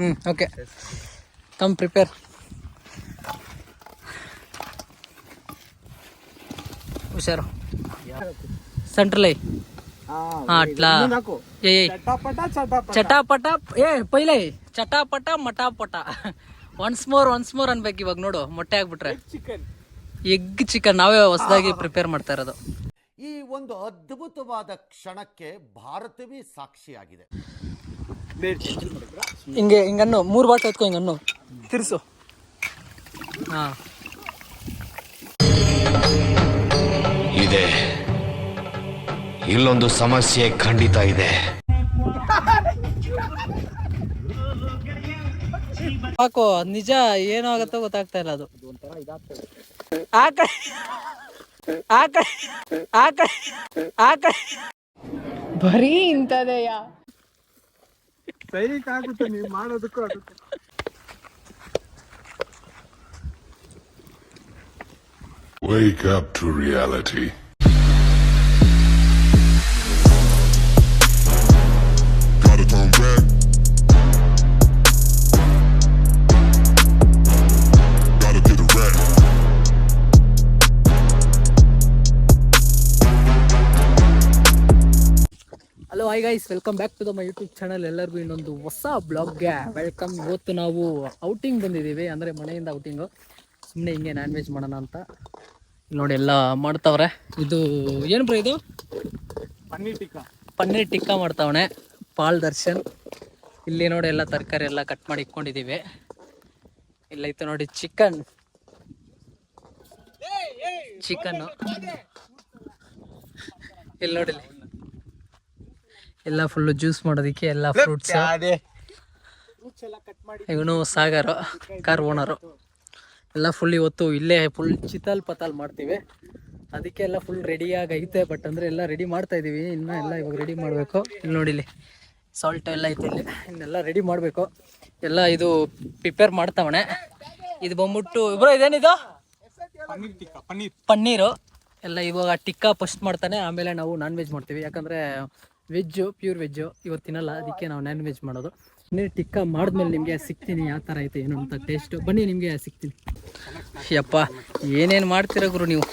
ಹ್ಞೂ okay come prepare ಹುಷಾರು. Central. ಚಟಾಪಟ ಏ ಪೈಲೆ. ಚಟಾಪಟ ಮಟಾಪಟ. ಒನ್ಸ್ ಮೋರ್ ಒನ್ಸ್ ಮೋರ್ ಅನ್ಬೇಕು ಇವಾಗ ನೋಡು ಮೊಟ್ಟೆ ಆಗ್ಬಿಟ್ರೆ. ಎಗ್ ಚಿಕನ್ ನಾವೇ ಹೊಸದಾಗಿ ಪ್ರಿಪೇರ್ ಮಾಡ್ತಾ ಇರೋದು. ಈ ಒಂದು ಅದ್ಭುತವಾದ ಕ್ಷಣಕ್ಕೆ ಭಾರತವೇ ಸಾಕ್ಷಿಯಾಗಿದೆ. ಹಿಂಗೆ ಹಿಂಗನ್ನು ಮೂರು ಬಾಟ್ ಎತ್ಕೊ ಹಿಂಗನ್ನು ತಿರ್ಸು. ಹಾಂ. ಇದೆ. ಇಲ್ಲೊಂದು ಸಮಸ್ಯೆ ಖಂಡಿತ ಇದೆ. ಹಾಕು ನಿಜ ಏನೋ ಆಗತ್ತೋ ಗೊತ್ತಾಗ್ತಾ ಇಲ್ಲ ಅದು. ಬರೀ ಇಂಥದೆಯಾ? ಸೈನಿಕ ಆಗುತ್ತೆ ನೀವು ಮಾಡೋದಕ್ಕೂ ಆಗುತ್ತೆ Wake up to reality. Hello hi guys welcome back to the my YouTube channel ಎಲ್ಲರಿಗೂ ಇನ್ನೊಂದು ಹೊಸ ಬ್ಲಾಗ್ಗೆ ವೆಲ್ಕಮ್ ಇವತ್ತು ನಾವು ಔಟಿಂಗ್ ಬಂದಿದ್ದೀವಿ. ಅಂದರೆ ಮನೆಯಿಂದ ಔಟಿಂಗು ಸುಮ್ಮನೆ ಹಿಂಗೆ ನಾನ್ ವೆಜ್ ಮಾಡೋಣ ಅಂತ. ಇಲ್ಲಿ ನೋಡಿ ಎಲ್ಲ ಮಾಡ್ತಾವ್ರೆ. ಇದು ಏನು ಬ್ರೋ ಇದು? ಪನ್ನೀರ್ ಟಿಕ್ಕಾ. ಪನ್ನೀರ್ ಟಿಕ್ಕಾ ಮಾಡ್ತಾವಣೆ ಪಾಲ್ ದರ್ಶನ್. ಇಲ್ಲಿ ನೋಡಿ ಎಲ್ಲ ತರಕಾರಿ ಎಲ್ಲ ಕಟ್ ಮಾಡಿ ಇಟ್ಕೊಂಡಿದ್ದೀವಿ. ಇಲ್ಲೈತೆ ನೋಡಿ ಚಿಕನ್ ಚಿಕನ್ನು ಇಲ್ಲಿ ನೋಡಿ. ಎಲ್ಲ ಫುಲ್ಲು ಜ್ಯೂಸ್ ಮಾಡೋದಕ್ಕೆ ಎಲ್ಲ ಫ್ರೂಟ್ಸ್ ಇವನು ಸಾಗರ ಕಾರ್ ಓನರು ಎಲ್ಲ ಫುಲ್ ಇವತ್ತು ಇಲ್ಲೇ ಫುಲ್ ಚಿತಲ್ ಪತಾಲ್ ಮಾಡ್ತೀವಿ. ಅದಕ್ಕೆ ಎಲ್ಲ ಫುಲ್ ರೆಡಿಯಾಗಿ ಐತೆ ಬಟ್ ಅಂದರೆ ಎಲ್ಲ ರೆಡಿ ಮಾಡ್ತಾ ಇದ್ದೀವಿ ಇನ್ನೂ ಎಲ್ಲ ಇವಾಗ ರೆಡಿ ಮಾಡಬೇಕು. ಇಲ್ಲಿ ನೋಡಿ ಇಲ್ಲಿ ಸಾಲ್ಟ್ ಎಲ್ಲ ಐತೆ ಇಲ್ಲಿ. ಇನ್ನೆಲ್ಲ ರೆಡಿ ಮಾಡಬೇಕು. ಎಲ್ಲ ಇದು ಪ್ರಿಪೇರ್ ಮಾಡ್ತಾವಣೆ. ಇದು ಬಂದ್ಬಿಟ್ಟು ಇಬ್ರು ಇದೇನಿದು? ಪನ್ನೀರ್ ಟಿಕ್ಕಾ ಪನ್ನೀರ್. ಪನ್ನೀರು. ಎಲ್ಲ ಇವಾಗ ಟಿಕ್ಕಾ ಫಸ್ಟ್ ಮಾಡ್ತಾನೆ ಆಮೇಲೆ ನಾವು ನಾನ್ ವೆಜ್ ಮಾಡ್ತೀವಿ. ಯಾಕಂದರೆ ವೆಜ್ಜು, ಪ್ಯೂರ್ ವೆಜ್ಜು. ಇವತ್ತು ತಿನ್ನಲ್ಲ, ಅದಕ್ಕೆ ನಾವು ನಾನ್ ವೆಜ್ ಮಾಡೋದು. ನೀರು ಟಿಕ್ಕ ಮಾಡಿದ್ಮೇಲೆ ನಿಮಗೆ ಸಿಗ್ತೀನಿ ಯಾವ ಥರ ಐತೆ ಏನು ಅಂತ ಟೇಸ್ಟು ಬನ್ನಿ, ನಿಮಗೆ ಸಿಗ್ತೀನಿ. ಯಪ್ಪ, ಏನೇನು ಮಾಡ್ತೀರ ಗುರು ನೀವು?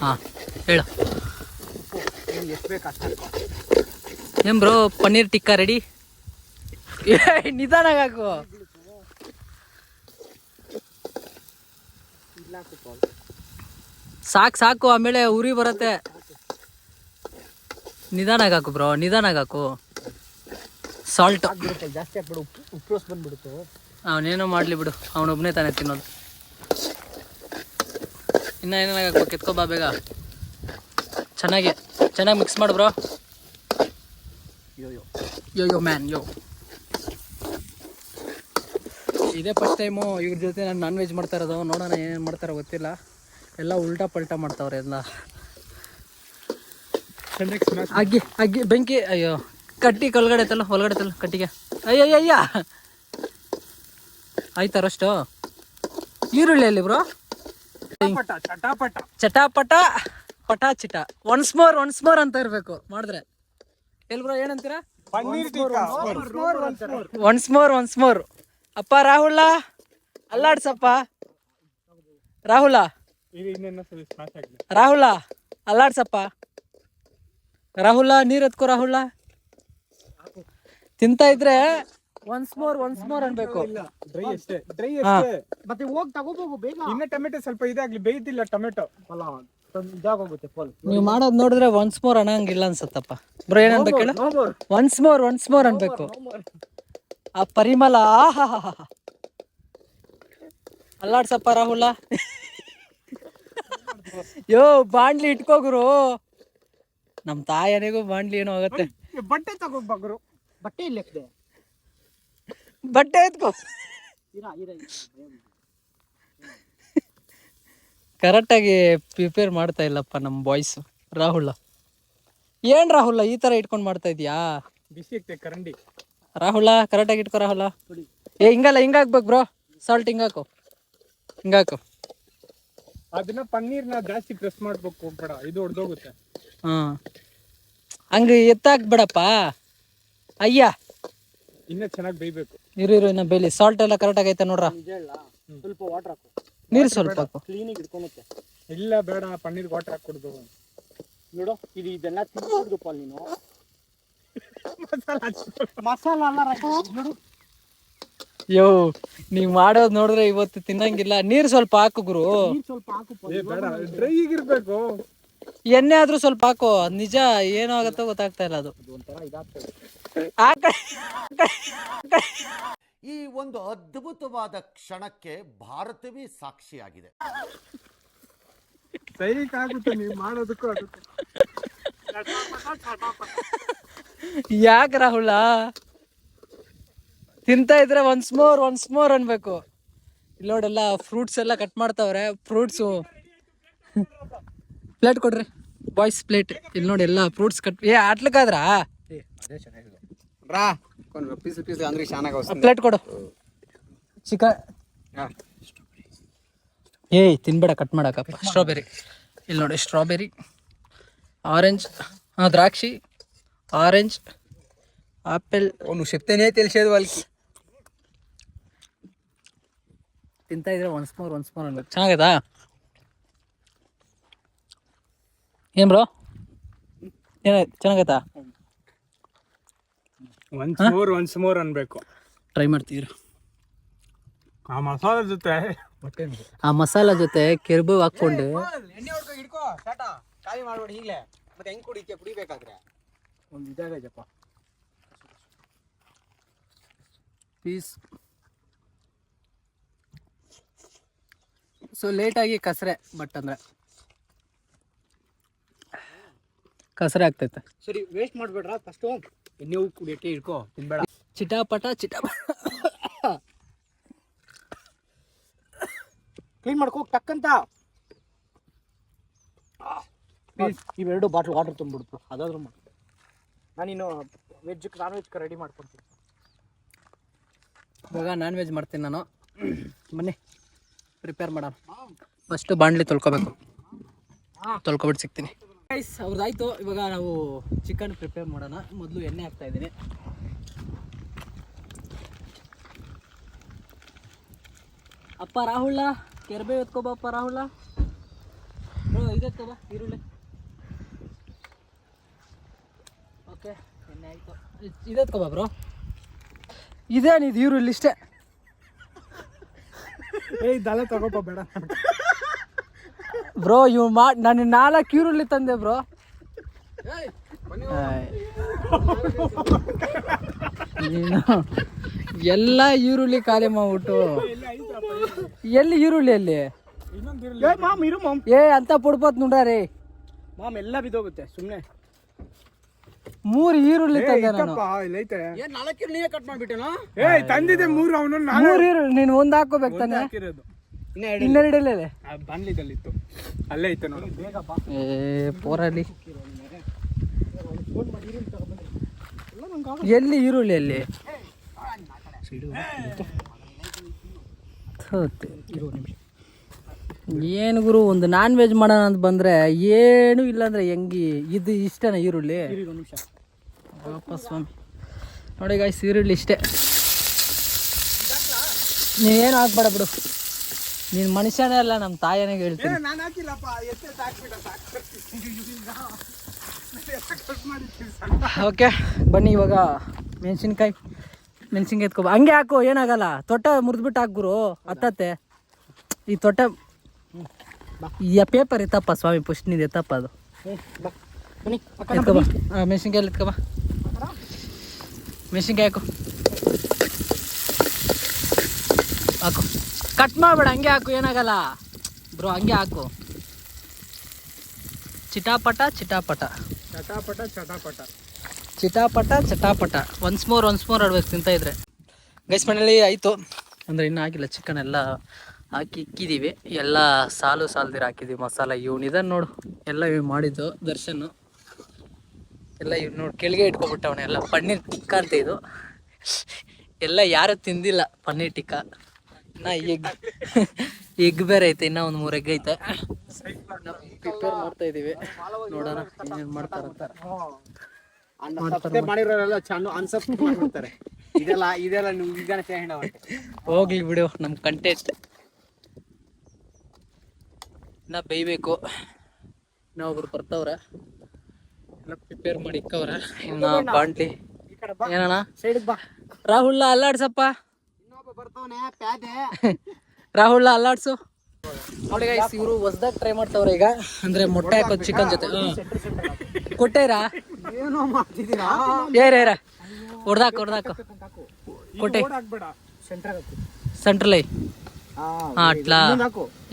ಹಾಂ, ಹೇಳು. ಏನ್ ಬ್ರೋ, ಪನ್ನೀರ್ ಟಿಕ್ಕ ರೆಡಿ ನಿಧಾನಾಗ ಹಾಕು. ಸಾಕು ಸಾಕು, ಆಮೇಲೆ ಉರಿ ಬರುತ್ತೆ. ನಿಧಾನಾಗಿ ಹಾಕು ಬ್ರೋ ನಿಧಾನ ಹಾಕು ಸಾಲ್ಟ್ ಜಾಸ್ತಿ ಹಾಕ್ಬಿಡು ಉಪ್ಪು ಉಪ್ಪು ಬಂದ್ಬಿಡುತ್ತೆ. ಅವನೇನೋ ಮಾಡಲಿ ಬಿಡು ಅವನೊಬ್ಬನೇ ತಾನೇ ತಿನ್ನೋದು. ಇನ್ನ ಏನಾಗ ಹಾಕ್ಬೇಕು ಕೆತ್ಕೋ ಬಾ ಬೇಗ. ಚೆನ್ನಾಗಿ ಚೆನ್ನಾಗಿ ಮಿಕ್ಸ್ ಮಾಡು ಬ್ರೋ ಯೋ ಯೋ ಯೋ ಯೋ ಮ್ಯಾನ್ ಯೋ ಇದೇ ಫಸ್ಟ್ ಟೈಮು ಇವ್ರ ಜೊತೆ ನಾನು ನಾನ್ ವೆಜ್ ಮಾಡ್ತಾ ಇರೋದು ನೋಡೋಣ ಏನೇನು ಮಾಡ್ತಾರೋ ಗೊತ್ತಿಲ್ಲ. ಎಲ್ಲ ಉಲ್ಟಾ ಪಲ್ಟಾ ಮಾಡ್ತಾವ್ರೆ ಎಲ್ಲ. ಅಗ್ಗಿ ಅಗ್ಗಿ ಬೆಂಕಿ ಅಯ್ಯೋ. ಕಟ್ಟಿ ಒಳಗಡೆ ಐತಲ್ಲ ಒಳಗಡೆ ಐತಲ್ಲ ಕಟ್ಟಿಗೆ. ಅಯ್ಯೋ ಅಯ್ಯ ಆಯ್ತಾ ಅಷ್ಟು? ಈರುಳ್ಳಿ ಅಲ್ಲಿ ಬ್ರೋ? ಚಟಾಪಟ ಪಟ ಚಿಟ. ಒನ್ಸ್ ಮೋರ್ ಒನ್ಸ್ ಮೋರ್ ಅಂತ ಇರಬೇಕು ಮಾಡಿದ್ರೆ. ಎಲ್ ಬ್ರೋ ಏನಂತೀರಾ? ಒನ್ಸ್ ಮೋರ್ ಒನ್ಸ್ ಮೋರ್ ಅಪ್ಪ ರಾಹುಲ ಅಲ್ಲಾಡ್ಸಪ್ಪ. ರಾಹುಲ. ರಾಹುಲ ಅಲ್ಲಾಡ್ಸಪ್ಪ. ರಾಹುಲ ನೀರ್ ಎತ್ಕೋ ರಾಹುಲ. ತಿಂತಾ ಇದ್ರೆ ಒನ್ಸ್ ಮೋರ್ ಒನ್ಸ್ ಮೋರ್ ಅನ್ಬೇಕು. ಡ್ರೈ ಅಷ್ಟೇ. ಡ್ರೈ ಅಷ್ಟೇ. ಮತ್ತೆ ಹೋಗಿ ತಗೋಬೇಕು ಬೇಗ. ಇನ್ನ ಟೊಮೆಟೊ ಸ್ವಲ್ಪ ಇದಾಗ್ಲಿ ಬೇಯ್ತಿಲ್ಲ ಟೊಮೆಟೊ. ಅಲ್ಲ ಇದಾಗೋಗುತ್ತೆ ಫುಲ್ ನೀವು ಮಾಡೋದ್ ನೋಡಿದ್ರೆ ಒನ್ಸ್ ಮೋರ್ ಅನ್ನಂಗಿಲ್ಲ ಅನ್ಸತ್ತಪ್ಪ. ಬ್ರೋ ಏನ್ ಅನ್ಬೇಕು ಹೇಳು? ಒನ್ಸ್ ಮೋರ್ ಒನ್ಸ್ ಮೋರ್ ಅನ್ಬೇಕು. ಆ ಪರಿಮಳ ಆಹಾಹಾ ಅಲ್ಲಾಡ್ಸಪ್ಪ ರಾಹುಲ. ಯೋ ಬಾಂಡ್ಲಿ ಇಟ್ಕೋ ಗುರು ನಮ್ ತಾಯನಿಗೂ ಬಾಂಡ್ಲಿ ಏನೋ ಆಗತ್ತೆ. ಬಟ್ಟೆ ತಗೋಬಾಗ್ರು ಬಟ್ಟೆ ಇಲ್ಲ ಬಟ್ಟೆ ಎತ್ಕೋ. ಕರೆಕ್ಟಾಗಿ ಪ್ರಿಪೇರ್ ಮಾಡ್ತಾ ಇಲ್ಲಪ್ಪ ನಮ್ಮ ಬಾಯ್ಸ್ ರಾಹುಲ್. ಏನ್ ರಾಹುಲ್ ಈ ತರ ಇಟ್ಕೊಂಡು ಮಾಡ್ತಾ ಇದೀಯಾ? ಬಿಸಿ ಕರಂಡಿ. ರಾಹುಲ್ ರಾಹುಲ ಕರೆಕ್ಟಾಗಿ ಇಟ್ಕೋ ರಾಹುಲ. ಏ ಹಿಂಗಲ್ಲ ಹಿಂಗಾಕ್ಬೇಕು ಬ್ರೋ ಸಾಲ್ಟ್ ಹಿಂಗಾಕು. ಹಿಂಗಾಕು. ಅದನ್ನ ಪನ್ನೀರ್ನ ಜಾಸ್ತಿ ಪ್ರೆಸ್ ಮಾಡ್ಬೇಕು ಬೇಡ ಇದು ಹೊಡೆದೋಗುತ್ತೆ ಹಾ. ಎತ್ತಾಕ್ ಎತ್ತಾಕ್ಬೇಡಪ್ಪ ಅಯ್ಯ. ಇನ್ನ ಚೆನ್ನಾಗಿ ಬೇಯ್ಬೇಕು. ಇರು ಇರು ಇನ್ನ ಬೇಲಿ ಸಾಲ್ಟ್ ಎಲ್ಲ ಕರೆಕ್ಟ್ ಆಗೈತೆ ನೋಡ್ರ. ಸ್ವಲ್ಪ ವಾಟರ್ ಹಾಕು. ನೀರು ಸ್ವಲ್ಪ ಹಾಕು. ಕ್ಲೀನಿಗೆ ಇಟ್ಕೊಳುತ್ತೆ ಇಲ್ಲ ಬೇಡ ಪನ್ನೀರ್ ವಾಟರ್ ಹಾಕಿ ಕುಡ್ದು. ನೋಡು ಇದು ಇದೆಲ್ಲ ತಿನ್ಬಿಡ್ದಪ್ಪ ನೀನು. ಮಸಾಲ ಅಲ್ಲ ನೋಡು. ಯೋ ನೀವ್ ಮಾಡೋದ್ ನೋಡಿದ್ರೆ ಇವತ್ತು ತಿನ್ನಂಗಿಲ್ಲ. ನೀರ್ ಸ್ವಲ್ಪ ಹಾಕು ಗುರು. ಸ್ವಲ್ಪ ಹಾಕು ಬೇಡ ಡ್ರೈ ಇರ್ಬೇಕು ಎಣ್ಣೆ ಆದ್ರೂ ಸ್ವಲ್ಪ ಹಾಕು. ನಿಜ ನಿಜ ಏನಾಗತ್ತೋ ಗೊತ್ತಾಗ್ತಾ ಇಲ್ಲ ಅದು. ಈ ಒಂದು ಅದ್ಭುತವಾದ ಕ್ಷಣಕ್ಕೆ ಭಾರತವೇ ಸಾಕ್ಷಿಯಾಗಿದೆ. ಸೈಕ್ ಆಗುತ್ತೆ ನೀವು ಮಾಡೋದಕ್ಕೂ ಅದಕ್ಕೂ ಯಾಕೆ ರಾಹುಲ? ತಿಂತಾ ಇದ್ರೆ ಒನ್ಸ್ ಮೋರ್ ಒನ್ಸ್ ಮೋರ್ ಅನ್ಬೇಕು. ಇಲ್ಲಿ ನೋಡೆಲ್ಲ ಫ್ರೂಟ್ಸ್ ಎಲ್ಲ ಕಟ್ ಮಾಡ್ತಾವ್ರೆ ಫ್ರೂಟ್ಸು ಪ್ಲೇಟ್ ಕೊಡ್ರಿ ಬಾಯ್ಸ್ ಪ್ಲೇಟ್ ಇಲ್ಲಿ ನೋಡಿ ಎಲ್ಲ ಫ್ರೂಟ್ಸ್ ಕಟ್ ಏ ಆಟ್ಲಕ್ಕಾದ್ರಾ? ಪ್ಲೇಟ್ ಕೊಡು. ಚಿಕನ್ ಏಯ್ ತಿನ್ಬೇಡ ಕಟ್ ಮಾಡಕ್ಕಪ್ಪ. ಸ್ಟ್ರಾಬೆರಿ ಇಲ್ಲಿ ನೋಡಿ ಸ್ಟ್ರಾಬೆರಿ ಆರೆಂಜ್ ಹಾಂ ದ್ರಾಕ್ಷಿ ಆರೆಂಜ್ ಆಪಲ್ ಅವನು ಶಕ್ತನೇ ತಿಳಿಸೋದು ವಾಲ್ಕಿ ತಿಂತಾ ಇದ್ರೆ ಒನ್ಸ್ ಮೋರ್ ಒನ್ಸ್ ಮೋರ್ ಅನ್ಬೇಕು ಚೆನ್ನಾಗೈತಾ? ಏನ್ ಬ್ರೋ ಏನಾಯ್ತು? ಚೆನ್ನಾಗೈತಾ? ಒನ್ಸ್ ಮೋರ್ ಒನ್ಸ್ ಮೋರ್ ಅನ್ಬೇಕು. ಟ್ರೈ ಮಾಡ್ತೀರಾ. ಆ ಮಸಾಲೆ ಜೊತೆ. ಆ ಮಸಾಲ ಜೊತೆ ಕೆರ್ಬು ಹಾಕ್ಕೊಂಡು. ಎಣ್ಣೆ ಹೊಡ್ಕೊ ಹಿಡ್ಕೋ ಟಾಟ. ಕಾಯಿ ಮಾಡ್ಬೇಡಿ ಈಗಲೇ. ಮತ್ತೆ ಹೆಂಗ್ ಕುಡಿತೀಯ ಕುಡಿಬೇಕಾದ್ರೆ? ಒಂದು ಇದಾಗೈತಪ್ಪ. ಪೀಸ್ ಸೊ ಲೇಟಾಗಿ ಕಸರೆ ಬಟ್ ಅಂದರೆ ಕಸರೆ ಆಗ್ತೈತೆ. ಸರಿ ವೇಸ್ಟ್ ಮಾಡ್ಬೇಡ್ರ? ಫಸ್ಟು ನೀವು ಉಪ್ಪು ಇಟ್ಕೋ ತಿನ್ಬೇಡ. ಚಿಟಾಪಟ ಚಿಟಾಪ ಕ್ಲೀನ್ ಮಾಡ್ಕೋ ಟಕ್ಕಂತ. ಇವೆರಡು ಬಾಟ್ಲ್ ವಾಟರ್ ತುಂಬಿಡ್ತು ಅದಾದ್ರೂ ಮಾಡಿ. ನಾನಿನ್ನು ವೆಜ್ ನಾನ್ ವೆಜ್ ರೆಡಿ ಮಾಡ್ಕೊತೀನಿ. ಇವಾಗ ನಾನ್ ವೆಜ್ ಮಾಡ್ತೀನಿ ನಾನು. ಬನ್ನಿ. ಪ್ರಿಪೇರ್ ಮಾಡೋಣ. ಫಸ್ಟು ಬಾಂಡ್ಲಿ ತೊಳ್ಕೊಬೇಕು. ತೊಳ್ಕೊಬಿಟ್ಟು ಸಿಗ್ತೀನಿ. ಗೈಸ್ ಅವ್ರದ್ದಾಯ್ತು ಇವಾಗ ನಾವು ಚಿಕನ್ ಪ್ರಿಪೇರ್ ಮಾಡೋಣ. ಮೊದಲು ಎಣ್ಣೆ ಹಾಕ್ತಾ ಇದ್ದೀನಿ. ಅಪ್ಪ ರಾಹುಲ ಕೆರ್ಬೆ ಎತ್ಕೋಬಪ್ಪ ರಾಹುಲ ಇದೆತ್ಕೋಬ ಈರುಳ್ಳಿ. ಓಕೆ ಎಣ್ಣೆ ಆಯಿತು. ಇದೆತ್ಕೋಬ ಬ್ರೋ ಇದೇನಿದು ಈರುಳ್ಳಿ ಇಷ್ಟೇ. ಏ ಇದೆಲ್ಲ ತಗೋಪ ಬೇಡ. ಬ್ರೋ ಇವ್ ಮಾ ನಾನು ನಾಲ್ಕು ಈರುಳ್ಳಿ ತಂದೆ ಬ್ರೋ. ನೀನು ಎಲ್ಲ ಈರುಳ್ಳಿ ಖಾಲಿ ಮಾಡ್ಬಿಟ್ಟು. ಎಲ್ಲಿ ಈರುಳ್ಳಿ ಅಲ್ಲಿ? ಏ ಮಾಮ್ ಇರು ಮಾಮ್. ಏ ಅಂತ ಪುಡ್ಪತ್ ನೋಡ್ರಿ ಮಾಮ್ ಎಲ್ಲ ಬಿದ್ದೋಗುತ್ತೆ ಸುಮ್ಮನೆ ಮೂರು ಈರುಳ್ಳಿ ತಂದೆ ನಾನು ಇಲ್ಲೈತೆ ನಾಲ್ಕು ನೀವೇ ಕಟ್ ಮಾಡ್ಬಿಟ್ಟೆನಾ ಏ ತಂದಿದೆ ಮೂರು ಅವನು ಮೂರು ಈರುಳ್ಳಿ ನೀನು ಒಂದು ಹಾಕೋಬೇಕು ತಾನೆ ಹಾಕಿರೋದು ಇನ್ನೆರಡು ಇಲ್ಲ ಅಲ್ಲೇ ಇತ್ತು ನೋಡಿ ಬೇಗ ಬಾ ಏ ಪೋರಲ್ಲಿ ಎಲ್ಲಿ ಈರುಳ್ಳಿ ಅಲ್ಲಿ ಥೋತೆ. ಏನು ಗುರು ಒಂದು ನಾನ್ ವೆಜ್ ಮಾಡೋಣ ಅಂತ ಬಂದ್ರೆ ಏನು ಇಲ್ಲ ಅಂದ್ರೆ ಹೆಂಗಿ ಇದು ಇಷ್ಟನ ಈರುಳ್ಳಿ? ಸ್ವಾಮಿ. ನೋಡಿ ಗಾಯ್ಸ್ ಈರುಳ್ಳಿ ಇಷ್ಟೇ. ನೀವೇನು ಹಾಕ್ಬೇಡ ಬಿಡು. ನೀನು ಮನುಷ್ಯನೇ ಅಲ್ಲ ನಮ್ಮ ತಾಯನೇ ಹೇಳ್ತೀನಿ. ಓಕೆ ಬನ್ನಿ ಇವಾಗ ಮೆಣಸಿನ್ಕಾಯಿ ಮೆಣಸಿನ್ಕಾಯಿ ಎತ್ಕೊ ಬಾ. ಹಂಗೆ ಹಾಕು ಏನಾಗಲ್ಲ. ತೊಟ್ಟ ಮುರಿದ್ಬಿಟ್ಟು ಹಾಕ್ಬಿರು ಗುರು ಹತ್ತತ್ತೆ. ಈ ತೊಟ್ಟ ಈ ಪೇಪರ್ ಇತ್ತಪ್ಪ ಸ್ವಾಮಿ ಪುಷ್ಟಿನಿದೆ ಎತ್ತಪ್ಪ ಅದು ಎತ್ಕೊ ಬಾ ಹಾಂ ಮೆಣಸಿನ್ಕಾಯಿ ಎತ್ಕೊ ಬಾ ಮೆಣಸಿನ್ಕಾಯಿ ಹಾಕು ಹಾಕು ಕಟ್ ಮಾಡಬೇಡ ಹಂಗೆ ಹಾಕು ಏನಾಗಲ್ಲ ಬ್ರೋ ಹಂಗೆ ಹಾಕು ಚಿಟಾಪಟ ಚಿಟಾಪಟ ಚಟಾಪಟ ಚಟಾಪಟ ಚಿಟಾಪಟ ಚಟಾಪಟ ಒನ್ಸ್ ಮೋರ್ ಒನ್ಸ್ ಮೋರ್ ಆಡ್ಬೇಕು ತಿಂತ ಇದ್ರೆ. ಗೈಸ್ ಮನೇಲಿ ಆಯಿತು. ಅಂದರೆ ಇನ್ನೂ ಆಗಿಲ್ಲ ಚಿಕನ್ ಎಲ್ಲ ಹಾಕಿ ಇಕ್ಕಿದ್ದೀವಿ ಎಲ್ಲ ಸಾಲು ಸಾಲ್ದಿರ ಹಾಕಿದ್ದೀವಿ ಮಸಾಲ ಇವ್ನು ಇದನ್ ನೋಡು. ಎಲ್ಲ ಇವ್ ಮಾಡಿದ್ದು ದರ್ಶನ್. ಎಲ್ಲ ಇವ್ ನೋಡಿ ಕೆಳಗೆ ಇಟ್ಕೊಬಿಟ್ಟವನೆ ಎಲ್ಲ. ಪನ್ನೀರ್ ಟಿಕ್ಕ ಅಂತ ಇದು. ಎಲ್ಲ ಯಾರು ತಿಂದಿಲ್ಲ ಪನ್ನೀರ್ ಟಿಕ್ಕ. ಇನ್ನ ಎಗ್ ಎಗ್ ಬೇರೆ ಐತೆ ಇನ್ನ ಒಂದ್ ಮೂರು ಎಗ್ ಐತೆ. ಪ್ರಿಪೇರ್ ಮಾಡ್ತಾ ಇದ್ದೀವಿ ನೋಡೋಣ ಏನೇನು ಮಾಡ್ತಾರಂತ. ಹೋಗ್ಲಿ ಬಿಡು ನಮ್ ಕಂಟೆಂಟ್ ಇನ್ನ ಬೇಯಬೇಕು. ಇನ್ನೊಬ್ರು ಬರ್ತವ್ರ. ಎಲ್ಲ ಪ್ರಿಪೇರ್ ಮಾಡಿ ಇಕ್ಕವ್ರೆ. ಇನ್ನ ಬಾಂಡ್ಲಿ ಏನಣ್ಣ? ರಾಹುಲ್ ಅಲ್ಲಾಡ್ಸಪ್ಪ. ಇನ್ನೊಬ್ಬ ಬರ್ತಾವನೆ ಪ್ಯಾದೆ ರಾಹುಲ್ ಅಲ್ಲಾಡ್ಸು. ನೋಡಿ ಗೈಸ್ ಇವರು ಹೊಸದಾಗ ಟ್ರೈ ಮಾಡ್ತಾವ್ರೆ ಈಗ. ಅಂದ್ರೆ ಮೊಟ್ಟೆ ಹಾಕೋದು ಚಿಕನ್ ಜೊತೆ. ಕೊಟ್ಟೇರಾ ಏರೇರ ಹೊಡ್ದಾಕ ಹೊಡ್ದಾಕ. ಕೊಟ್ಟೆ. ಸೆಂಟ್ರಲ್ ಐ ಸೆಂಟ್ರಲ್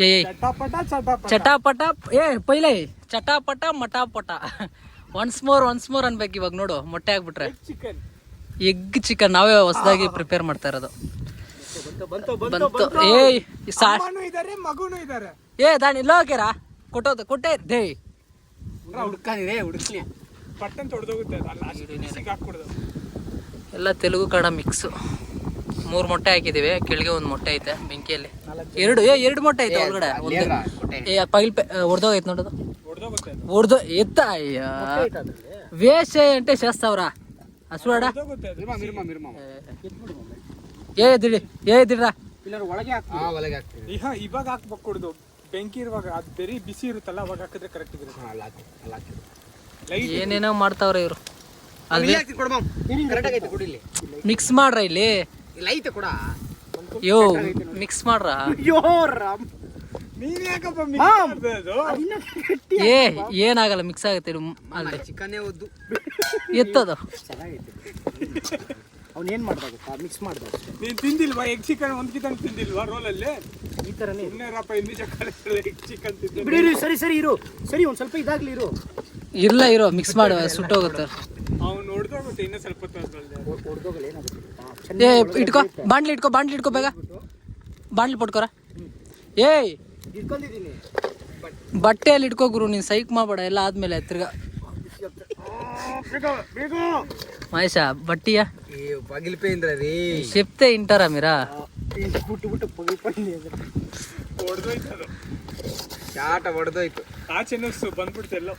ಏ ಚಟಾಪಟ ಏ ಪೈಲೆ. ಚಟಾಪಟ ಮಟಾಪಟ. ಒನ್ಸ್ ಮೋರ್ ಒನ್ಸ್ ಮೋರ್ ಅನ್ಬೇಕು ಇವಾಗ ನೋಡು ಮೊಟ್ಟೆ ಹಾಕ್ಬಿಟ್ರೆ ಎಗ್ ಚಿಕನ್ ನಾವೇ ಹೊಸದಾಗಿ ಪ್ರಿಪೇರ್ ಮಾಡ್ತಾ ಇರೋದು. ಬಂತು ಸಾ ಏ ದಾಣಿ ಇಲ್ಲ ಹೋಗ್ಯಾರ ಕೊಟ್ಟೋದು ಕೊಟ್ಟೆ ದೇ ಎಲ್ಲ ತೆಲುಗು ಕಡ ಮಿಕ್ಸು ಮೂರು ಮೊಟ್ಟೆ ಹಾಕಿದೀವಿ ಕೆಳಗೆ ಒಂದು ಮೊಟ್ಟೆ ಐತೆ ಬೆಂಕಿಯಲ್ಲಿ. ಎರಡು ಎರಡು ಮೊಟ್ಟೆ ಐತೆ ಒಳಗಡೆ ಒಂದು. ಏ ಪೈಲ್ ಹೊಡೆದೋಗೈತೆ ನೋಡೋದು ಹೊಡೆದು ಎತ್ತ ಅಯ್ಯ. ವೇಷ ಎಂಟೆ ಶಾಸ್ತಾವ್ರ ಹಸುವಾಡ? ಏ ದಿಡಿ ಏ ದಿಡ್ರ ಇವಾಗ ಹಾಕ್ಬೇಕು ಬೆಂಕಿ ಇರುವಾಗ ಅದು ಬೆರಿ ಬಿಸಿ ಇರುತ್ತಲ್ಲ ಅವಾಗ ಹಾಕಿದ್ರೆ ಕರೆಕ್ಟ್ ಏನೇನೋ ಮಾಡ್ತಾವ್ರೆ ಇವರು. ಮಿಕ್ಸ್ ಮಾಡ್ರ ಇಲ್ಲಿ? ಇಲ್ಲ ಐತೆ ಕೂಡ. ಯೋ ಮಿಕ್ಸ್ ಮಾಡ್ರ? ಅಯ್ಯೋ ರಾಮ್. ನೀನ್ ಯಾಕಪ್ಪ ಏ ಏನಾಗಲ್ಲ ಮಿಕ್ಸ್ ಆಗುತ್ತೆ ಇದು ಅಲ್ಲಿ ಚಿಕನ್ನೇ ಒದ್ದು. ಎತ್ತದು. ಅವ್ನು ಏನು ಮಾಡ್ದ ಗೊತ್ತಾ? ಮಿಕ್ಸ್ ಮಾಡ್ದ ಅಷ್ಟೇ. ನೀನ್ ತಿಂದಿಲ್ವಾ? ಎಗ್ ಚಿಕನ್ ಒಂದು ಕಿತನ ತಿಂದಿಲ್ವಾ ರೋಲಲ್ಲಿ? ಈ ಥರನೇ ಇನ್ನೇನಪ್ಪ ಹಿಂದಿ ಚಕ್ಕಳ ಎಗ್ ಚಿಕನ್ ತಿಂದ ಬಿಡಿ ಇರು, ಸರಿ ಸರಿ ಇರು. ಸರಿ ಒಂದು ಸ್ವಲ್ಪ ಇದಾಗಲಿ ಇರು. ಇಲ್ಲ ಇರೋ ಮಿಕ್ಸ್ ಮಾಡು ಸುಟ್ಟೋಗುತ್ತೆ. ಅವ್ನು ಹೊಡೆದೋಗುತ್ತೆ ಇನ್ನೂ ಸ್ವಲ್ಪ ಹೊಡ್ದೋಗಲ್ಲ ಏನಾಗುತ್ತೆ? ಗೊತ್ತಾ? ಏ ಇಟ್ಕೊ ಬಾಂಡ್ಲಿ ಇಟ್ಕೊ ಬಾಂಡ್ಲಿ ಇಟ್ಕೊ ಬೇಗ. ಬಾಂಡ್ಲಿ ಪಟ್ಕೋರ. ಏಯ್. ಬಟ್ಟೆಯಲ್ಲಿ ಇಟ್ಕೋ ಗುರು ನೀನು ಸೈಕ್ ಮಾಡಬೇಡ ಎಲ್ಲ ಆದ್ಮೇಲೆ ತಿರ್ಗಾ. ಮಹೇಶ ಬಟ್ಟಿಯ? ಶಿಪ್ತೆ ಇಂಟರ ಮೀರಾ ಎಲ್ಲೋ.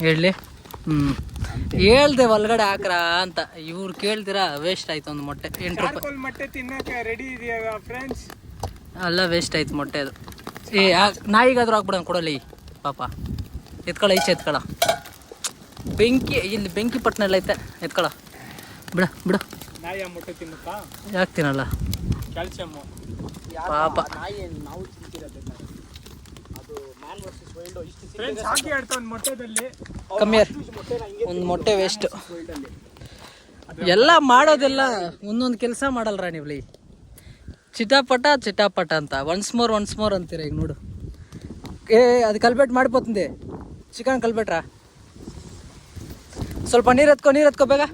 ಹೇಳಿ. ಹ್ಮ್. ಹೇಳ್ದೆ ಒಳಗಡೆ ಹಾಕ್ರ ಅಂತ. ಇವ್ರು ಕೇಳ್ತೀರಾ ವೇಸ್ಟ್ ಆಯ್ತು ಒಂದು ಮೊಟ್ಟೆ. ಎಂಟು ರೂಪಾಯಿ. ಮೊಟ್ಟೆ ತಿನ್ನಕ್ಕೆ ರೆಡಿ ಇದೆಯಲ್ಲ ಫ್ರೆಂಡ್ಸ್ ಎಲ್ಲ ವೇಸ್ಟ್ ಆಯ್ತು ಮೊಟ್ಟೆ ಅದು. ಏ ನಾಯಿಗಾದ್ರೂ ಹಾಕ್ಬಿಡೋಣ ಕೊಡಲಿ. ಪಾಪ. ಎತ್ಕೊಳ ಈಚೆ ಎತ್ಕೊಳ. ಬೆಂಕಿ ಇಲ್ಲಿ ಬೆಂಕಿ ಪಟ್ಟಣ ಐತೆ. ಎತ್ಕೊಳ. ಬಿಡ ಬಿಡ. ನಾಯಿ ಆ ಮೊಟ್ಟೆ ತಿನ್ನುತ್ತಾ? ಯಾಕೆ ತಿನ್ನಲ್ಲ? ಕ್ಯಾಲ್ಸಿಯಮ್ಮು. ಪಾಪ. ನಾಯಿ ಏನ್ ನಾವು ತಿಂತಿರೋದು ಅದು ಮ್ಯಾನ್ ವರ್ಸಸ್ ವೈಲ್ಡ್ ಇಷ್ಟು ಒಂದ್ ಒಂದು ಮೊಟ್ಟೆ ವೇಸ್ಟ್ ಎಲ್ಲ ಮಾಡೋದೆಲ್ಲ ಒಂದೊಂದು ಕೆಲಸ ಮಾಡಲ್ರ ನೀವ್ಲಿ ಚಿಟಾಪಟ ಚಿಟಾಪಟ ಅಂತ. ಒನ್ಸ್ ಮೋರ್ ಒನ್ಸ್ ಮೋರ್ ಅಂತೀರ ಈಗ ನೋಡು. ಏ ಅದು ಕಲ್ಬೇಟ್ ಮಾಡ್ಬೋತಂದೆ ಚಿಕನ್ ಕಲ್ಬೇಟ್ರ? ಸ್ವಲ್ಪ ನೀರು ಎತ್ಕೋ ನೀರು ಎತ್ಕೋ ಬೇಗ.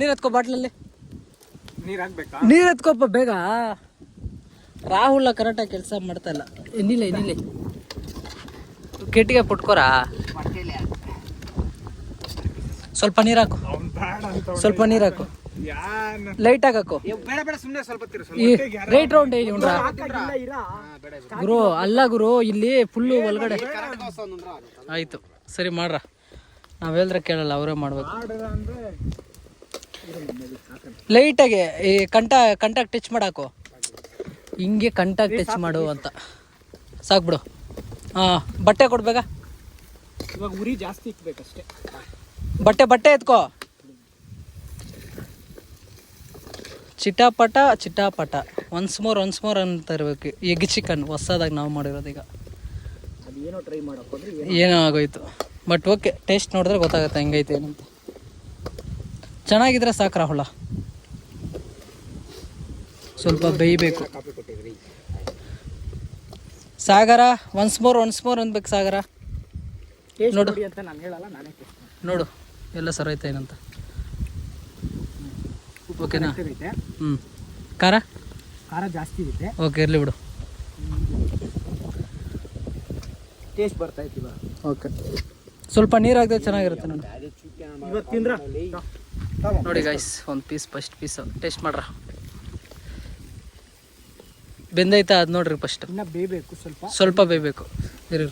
ನೀರು ಎತ್ಕೋ ಬಾಟ್ಲಲ್ಲಿ. ನೀರು ಎತ್ಕೋಪ್ಪ ಬೇಗ. ರಾಹುಲ ಕರೆಕ್ಟಾಗಿ ಕೆಲಸ ಮಾಡ್ತಾ ಇಲ್ಲ. ಏನಿಲ್ಲ ಏನಿಲ್ಲ ಕೆಟ್ಟಿಗೆ ಪುಟ್ಕೋರಾ? ಸ್ವಲ್ಪ ನೀರು ಹಾಕು. ಸ್ವಲ್ಪ ನೀರು ಹಾಕು. ಲೈಟ್ ಹಾಕು. ಬೇಡ ಬೇಡ ಸುಮ್ಮನೆ ಸ್ವಲ್ಪ ತಿರು ಸ್ವಲ್ಪ ಈ ರೈಟ್ ರೌಂಡ್ ಗುರು ಅಲ್ಲ ಗುರು ಇಲ್ಲಿ ಫುಲ್ಲು ಒಳಗಡೆ. ಆಯ್ತು ಸರಿ ಮಾಡ್ರ. ನಾವ್ ಹೇಳಿದ್ರೆ ಕೇಳಲ್ಲ ಅವರೇ ಮಾಡ್ಬೇಕು. ಲೈಟಾಗೆ ಈ ಕಂಟ ಕಂಟಾಕ್ಟ್ ಟಚ್ ಮಾಡಾಕು. ಹಿಂಗೆ ಕಂಟಾಕ್ಟ್ ಟಚ್ ಮಾಡು ಅಂತ. ಸಾಕ್ಬಿಡು. ಬಟ್ಟೆ ಕೊಡ್ಬೇಕ? ಇವಾಗ ಉರಿ ಜಾಸ್ತಿ ಇಕ್ಬೇಕಷ್ಟೇ. ಬಟ್ಟೆ ಬಟ್ಟೆ ಎತ್ಕೋ. ಚಿಟಾಪಟ ಚಿಟಾಪಟ. ಒನ್ಸ್ ಮೋರ್ ಒನ್ಸ್ ಮೋರ್ ಅಂತ ಇರ್ಬೇಕು. ಎಗ್ ಚಿಕನ್ ಹೊಸದಾಗಿ ನಾವು ಮಾಡಿರೋದು ಈಗ ಅದು ಏನೋ ಟ್ರೈ ಮಾಡಕ್ ಹೋದ್ರೆ ಏನೋ. ಆಗೋಯ್ತು. ಬಟ್ ಓಕೆ ಟೇಸ್ಟ್ ನೋಡಿದ್ರೆ ಗೊತ್ತಾಗುತ್ತೆ ಹೆಂಗೈತೆ ಏನಂತ. ಚೆನ್ನಾಗಿದ್ರೆ ಸಾಕು ರಾಹುಲ. ಸ್ವಲ್ಪ ಬೇಯಬೇಕು. Coffee ಕೊಟ್ಟಿದ್ರಿ. Sagara once more once more ಅನ್ಬೇಕು ಸಾಗರ. ನೋಡು. ನೋಡಿ ಅಂತ ನಾನು ಹೇಳಲ್ಲ ನಾನೇ ನೋಡು ಎಲ್ಲ ಸರೈತೆ ಏನಂತ ಓಕೆನಾ ಐತೆ ಹ್ಞೂ ಖಾರ? ಖಾರ ಜಾಸ್ತಿ ಇದೆ ಓಕೆ ಇರಲಿ ಬಿಡು. ಟೇಸ್ಟ್ ಬರ್ತಾ ಇತ್ತು ಓಕೆ ಸ್ವಲ್ಪ ನೀರು ಹಾಕಿದ್ರೆ ಚೆನ್ನಾಗಿರುತ್ತೆ ನೋಡಿ ನೋಡಿ ಗಾಯ್ಸ್ ಒಂದು ಪೀಸ್ ಫಸ್ಟ್ ಪೀಸ್ ಟೇಸ್ಟ್ ಮಾಡ್ರ. ಬೆಂದೈತಾ ಅದು ನೋಡ್ರಿ ಫಸ್ಟ್ ಬೇಯಬೇಕು ಸ್ವಲ್ಪ. ಸ್ವಲ್ಪ ಬೇಯಬೇಕು. ಇರು.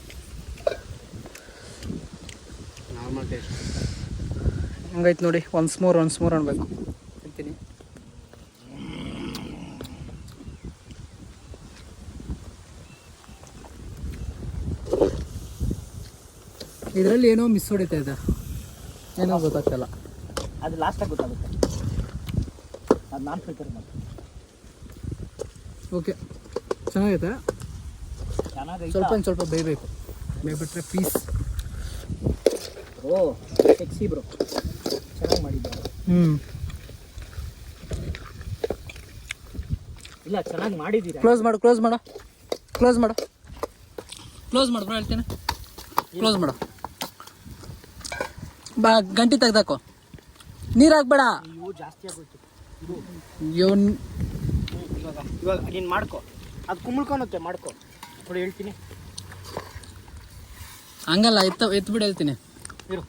ಹಂಗೈತೆ ನೋಡಿ ಒನ್ಸ್ ಮೋರ್ ಒನ್ಸ್ ಮೋರ್ ಅನ್ಬೇಕು. ಅಂತೀನಿ ಇದರಲ್ಲಿ ಏನೋ ಮಿಸ್ ಹೊಡಿತಾ ಇದೆ. ಏನೋ ಗೊತ್ತಾಗ್ತಲ್ಲ. ಅದು ಲಾಸ್ಟಾಗಿ ಗೊತ್ತಾಗುತ್ತೆ. ಅದು ನಾನು ಪ್ರಿಪೇರ್ ಮಾಡ್ತೀನಿ. ಓಕೆ ಚೆನ್ನಾಗೈತೆ? ಸ್ವಲ್ಪ ಸ್ವಲ್ಪ ಬೇಯಬೇಕು. ಬೇಯ್ಬಿಟ್ರೆ ಪೀಸ್ ಓ ಸೆಕ್ಸಿ ಬ್ರೋ. ಚೆನ್ನಾಗಿ ಮಾಡಿದ್ದಾರೆ ಹ್ಞೂ ಇಲ್ಲ ಚೆನ್ನಾಗಿ ಮಾಡಿದ್ದೀರಾ? ಕ್ಲೋಸ್ ಮಾಡು ಕ್ಲೋಸ್ ಮಾಡು. ಕ್ಲೋಸ್ ಮಾಡು. ಕ್ಲೋಸ್ ಮಾಡು ಬ್ರೋ ಹೇಳ್ತೀನಿ. ಕ್ಲೋಸ್ ಮಾಡು. ಬಾ ಗಂಟೆ ತೆಗ್ದಾಕೋ. ನೀರು ಹಾಕ್ಬೇಡ. ಜಾಸ್ತಿ ಆಗೋಯ್ತು. ಇವನ್ ಇವಾಗ ಇವಾಗ ನೀನು ಮಾಡ್ಕೊ. ಅದು ಕುಂಬಳ್ಕೊಳುತ್ತೆ ಮಾಡ್ಕೊ. ನೋಡಿ ಹೇಳ್ತೀನಿ. ಹಂಗಲ್ಲ ಎತ್ತ ಎತ್ಬಿಡಿ ಹೇಳ್ತೀನಿ. ಇರು.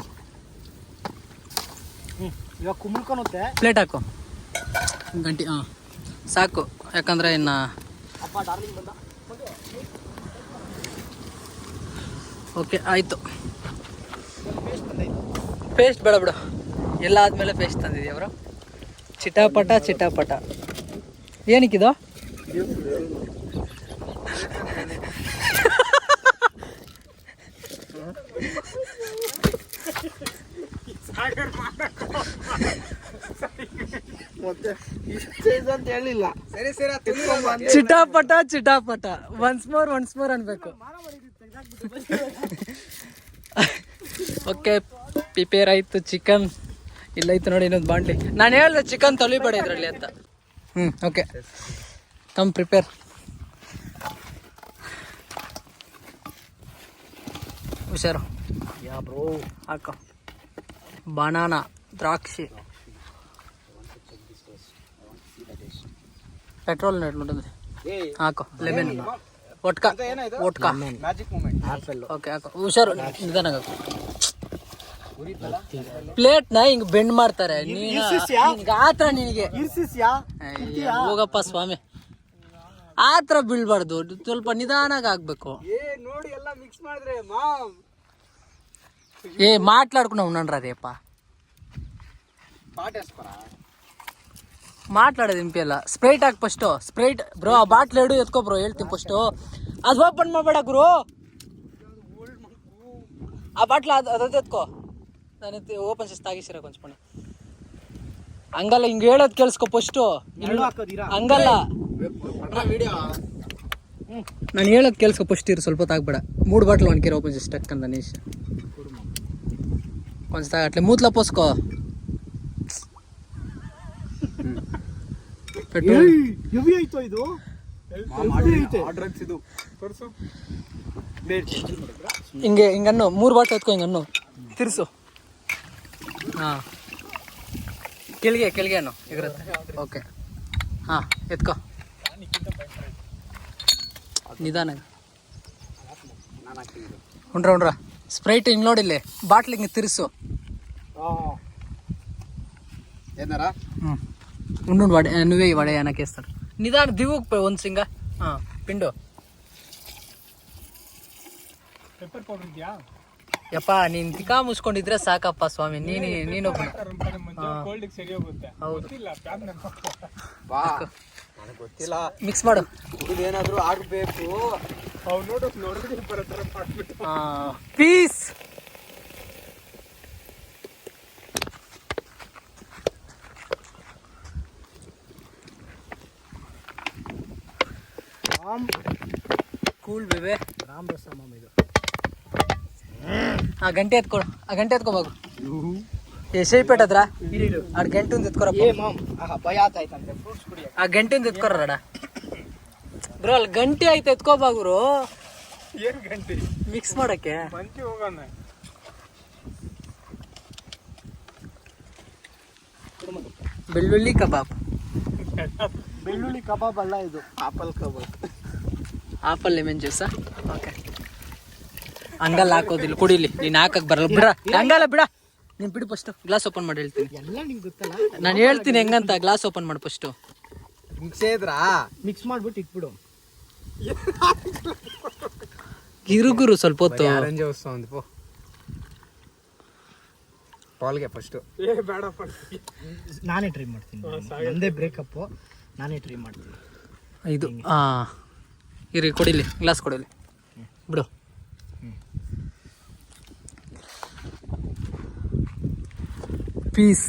ಹ್ಞೂ ಇವಾಗ ಕುಂಬಳ್ಕೊಳುತ್ತೆ ಪ್ಲೇಟ್ ಹಾಕು. ಗಂಟೆ ಹಾಂ ಸಾಕು. ಯಾಕಂದರೆ ಇನ್ನು ಅಪ್ಪ ಡಾರ್ಲಿಂಗ್ ಬಂದ. ಓಕೆ ಆಯಿತು. ಪೇಸ್ಟ್ ಬೇಡ ಬಿಡು. ಎಲ್ಲ ಆದಮೇಲೆ ಪೇಸ್ಟ್ ತಂದಿದ್ದೀವಿ ಅವರು. ಚಿಟಾಪಟ ಚಿಟಾಪಟ ಏನಕ್ಕಿದು? ಸರಿ ಸರಿ ಚಿಟಾಪಟ ಚಿಟಾಪಟ. ಒನ್ಸ್ ಮೋರ್ ಒನ್ಸ್ ಮೋರ್ ಅನ್ಬೇಕು. ಓಕೆ ಪ್ರಿಪೇರ್ ಆಯ್ತು ಚಿಕನ್. ಇಲ್ಲೈತು ನೋಡಿ ಇನ್ನೊಂದು ಬಾಂಡ್ಲಿ. ನಾನು ಹೇಳ್ದೆ ಚಿಕನ್ ತೊಳಿಬೇಡ ಇದರಲ್ಲಿ ಅಂತ. ಹ್ಞೂ ಓಕೆ ಕಮ್ ಪ್ರಿಪೇರ್ ಹುಷಾರು ಯಾ ಬ್ರೋ ಹಾಕೋ ಬನಾನಾ ದ್ರಾಕ್ಷಿ ಪೆಟ್ರೋಲ್ ನೋಡಿದ್ರೆ ಹಾಕೋ ಲೆಮನ್ ಒಟ್ಕ ಒಟ್ಕ ಮ್ಯಾಜಿಕ್ ಮೂಮೆಂಟ್ ಆ್ಯಪಲ್ ಓಕೆ ಹಾಕೋ ಹುಷಾರು ನಿಧಾನ ಹಾಕು ಪ್ಲೇಟ್ನ ಹಿಂಗ್ ಬೆಂಡ್ ಮಾಡ್ತಾರೆ. ಆತರ ನಿನಗೆ. ಹೋಗಪ್ಪ ಸ್ವಾಮಿ. ಆತರ ಬೀಳ್ಬಾರ್ದು. ಸ್ವಲ್ಪ ನಿಧಾನಾಗ ಆಗ್ಬೇಕು. ಏ ಮಾಟ್ಲಾಡ್ಕೊಂಡು ಉಣ್ಣನ್ರ ರೇಪ ಮಾಟ್ಲಾಡೋದು ಇಂಪಿ ಎಲ್ಲ ಸ್ಪ್ರೈಟ್ ಹಾಕಿ ಫಸ್ಟು ಸ್ಪ್ರೈಟ್ ಬ್ರೋ ಆ ಬಾಟ್ಲ್ ಎರಡು ಎತ್ಕೋ ಬ್ರೋ ಹೇಳ್ತೀನಿ ಫಸ್ಟು ಅದು ಓಪನ್ ಮಾಡಬೇಡ ಗುರು. ಆ ಬಾಟ್ಲ್ ಅದು ಅದು ಎತ್ಕೋ. ನಾನಂತೆ ಓಪನ್ ಸಿಸ್ ತಾಗಿಸಿರ ಕೊಂಚ್ಪಣ. ಹಂಗಲ್ಲ ಹಿಂಗೆ ಹೇಳೋದು ಕೇಳಿಸ್ಕೊ ಫಸ್ಟು ಹಂಗಲ್ಲ. ನಾನು ಹೇಳೋದು ಕೇಳಿಸ್ಕೊ ಫಸ್ಟ್ ಇರು ಸ್ವಲ್ಪ ತಾಗ್ಬೇಡ ಮೂರು ಬಾಟ್ಲು ಒಣಕಿರ ಓಪನ್ ಸಿಸ್ ಟಕ್ ಅಂತ ಕೊಂಚ ತಾಗಟ್ಲೆ ಮೂತ್ಲ ಪೋಸ್ಕೋ. ಇದು? ಹಿಂಗೆ ಹಿಂಗನ್ನು ಮೂರು ಬಾಟ್ಲು ಎತ್ಕೊ ಹಿಂಗನ್ನು. ತಿರ್ಸು. ಹಾಂ. ಕೆಳಗೆ ಕೆಳಗೇನು ಇರುತ್ತೆ ಓಕೆ. ಹಾಂ ಎತ್ಕೋ. ನಿಧಾನ. ಉಂಡ್ರ ಉಂಡ್ರ. ಸ್ಪ್ರೈಟ್ ಹಿಂಗೆ ನೋಡಿಲ್ಲಿ ಹಿಂಗೆ ತಿರ್ಸು. ಏನಾರ ಹ್ಞೂ ಉಂಡು ವಡೆ ನೀವೇ ವಡೆ ಏನಕ್ಕೆ ಇಸ್ತಾರೆ ನಿಧಾನ ದಿವಕ್ಕೆ ಒಂದು ಸಿಂಗ. ಹಾಂ ಪಿಂಡು. ಪೆಪ್ಪರ್ ಪೌಡ್ರ್ ಇದೆಯಾ? ಯಪ್ಪ ನೀನ್ ತಿಕಾ ಮುಸ್ಕೊಂಡಿದ್ರೆ ಸಾಕಪ್ಪ ಸ್ವಾಮಿ. ನೀನು ನೀನೊಬ್ಬ ಹೌದು. ಬಾ. ನನಗೆ ಗೊತ್ತಿಲ್ಲ. ಮಿಕ್ಸ್ ಮಾಡು. ಏನಾದರೂ ಆಗಬೇಕು. ಅವ್ ನೋಡು ನೋಡಿದ್ರೆ ಬರೋ ಥರ ಮಾಡ್ಬಿಟ್ಟು. ಪೀಸ್ ಕೂಲ್ ಬೇಬೆ ರಾಮ್ ರಸ ಮಾಮ ಇದು. ಆ ಗಂಟೆ ಎತ್ಕೊಡು ಆ ಗಂಟೆ ಎತ್ಕೋಬೇಕು ಹತ್ರ. ಆ ಗಂಟೆ ಒಂದು ಎತ್ಕೊರಪ್ಪ. ಏ ಆ ಗಂಟೆ ಒಂದು ಎತ್ಕೊರಡ ಬ್ರೋ ಅಲ್ಲಿ ಗಂಟೆ ಆಯ್ತು ಎತ್ಕೋಬಾಗುರು ಏನ್ ಗಂಟೆ? ಮಿಕ್ಸ್ ಮಾಡಕ್ಕೆ. ಬೆಳ್ಳುಳ್ಳಿ ಕಬಾಬ್. ಬೆಳ್ಳುಳ್ಳಿ ಕಬಾಬ್ ಅಲ್ಲ ಇದು. ಆಪಲ್ ಕಬಾಬ್. ಆಪಲ್ ಲೆಮನ್ ಜ್ಯೂಸಾ? ಓಕೆ. ಹಂಗಲ್ಲ ಹಾಕೋದಿಲ್ಲ ಕುಡಿಲಿ. ನೀನ್ ಹಾಕಕ್ ಬರಲ್ಲ. ಬಿಡ. ಹಂಗಲ್ಲ ಬಿಡ. ನೀನ್ ಬಿಡು ಫಸ್ಟ್ ಗ್ಲಾಸ್ ಓಪನ್ ಮಾಡಿ ಹೇಳ್ತೀನಿ. ಎಲ್ಲ ನಿಂಗೆ ಗೊತ್ತಲ್ಲ? ನಾನು ಹೇಳ್ತೀನಿ ಹೆಂಗಂತ. ಗ್ಲಾಸ್ ಓಪನ್ ಮಾಡಿ ಫಸ್ಟ್ ಮಿಕ್ಸ್ ಇದ್ರಾ ಮಿಕ್ಸ್ ಮಾಡ್ಬಿಟ್ಟು ಇಟ್ಬಿಡು. ಗಿರುಗುರು ಸ್ವಲ್ಪ ಹೊತ್ತು. ಆರೆಂಜ್ ವಸ್ತು ಒಂದು ಪೋ. ಪಾಲ್ಗೆ ಫಸ್ಟು ಏ ಬೇಡಪ್ಪ ನಾನೇ ಟ್ರೈ ಮಾಡ್ತೀನಿ ಒಂದೇ ಬ್ರೇಕಪ್ಪು ನಾನೇ ಟ್ರೈ ಮಾಡ್ತೀನಿ. ಇದು ಹಾಂ ಇರಿ ಕೊಡಿಲಿ. ಗ್ಲಾಸ್ ಕೊಡಿಲಿ. ಬಿಡು. ಪೀಸ್.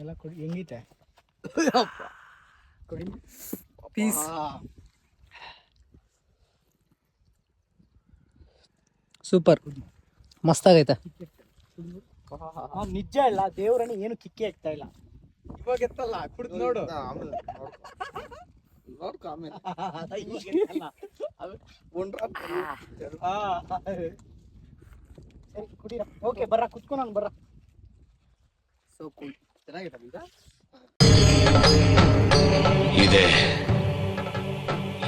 ಎಲ್ಲ ಕೊಡಿ ಹೆಂಗೈತೆ? ಕೊಡಿ. ಪೀಸ್. ಸೂಪರ್. ಮಸ್ತಾಗೈತೆ ನಿಜ ಇಲ್ಲ ದೇವರನ್ನ ಏನು ಕಿಕ್ಕಿ ಆಗ್ತಾ ಇಲ್ಲ. ಇವಾಗ ಎತ್ತಲ್ಲ ಕುಡ್ದು ನೋಡು. ಸರಿ ಓಕೆ ಬರ್ರ ಕುತ್ಕೊ ನಾನು ಬರ್ರ. ಸೊ ಕೂಲ್ ಚೆನ್ನಾಗಿದೆ ಇದೆ.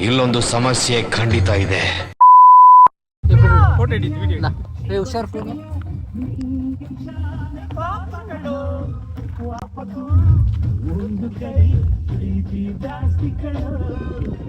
ಇಲ್ಲೊಂದು ಸಮಸ್ಯೆ ಖಂಡಿತ ಇದೆ. She does the sticker.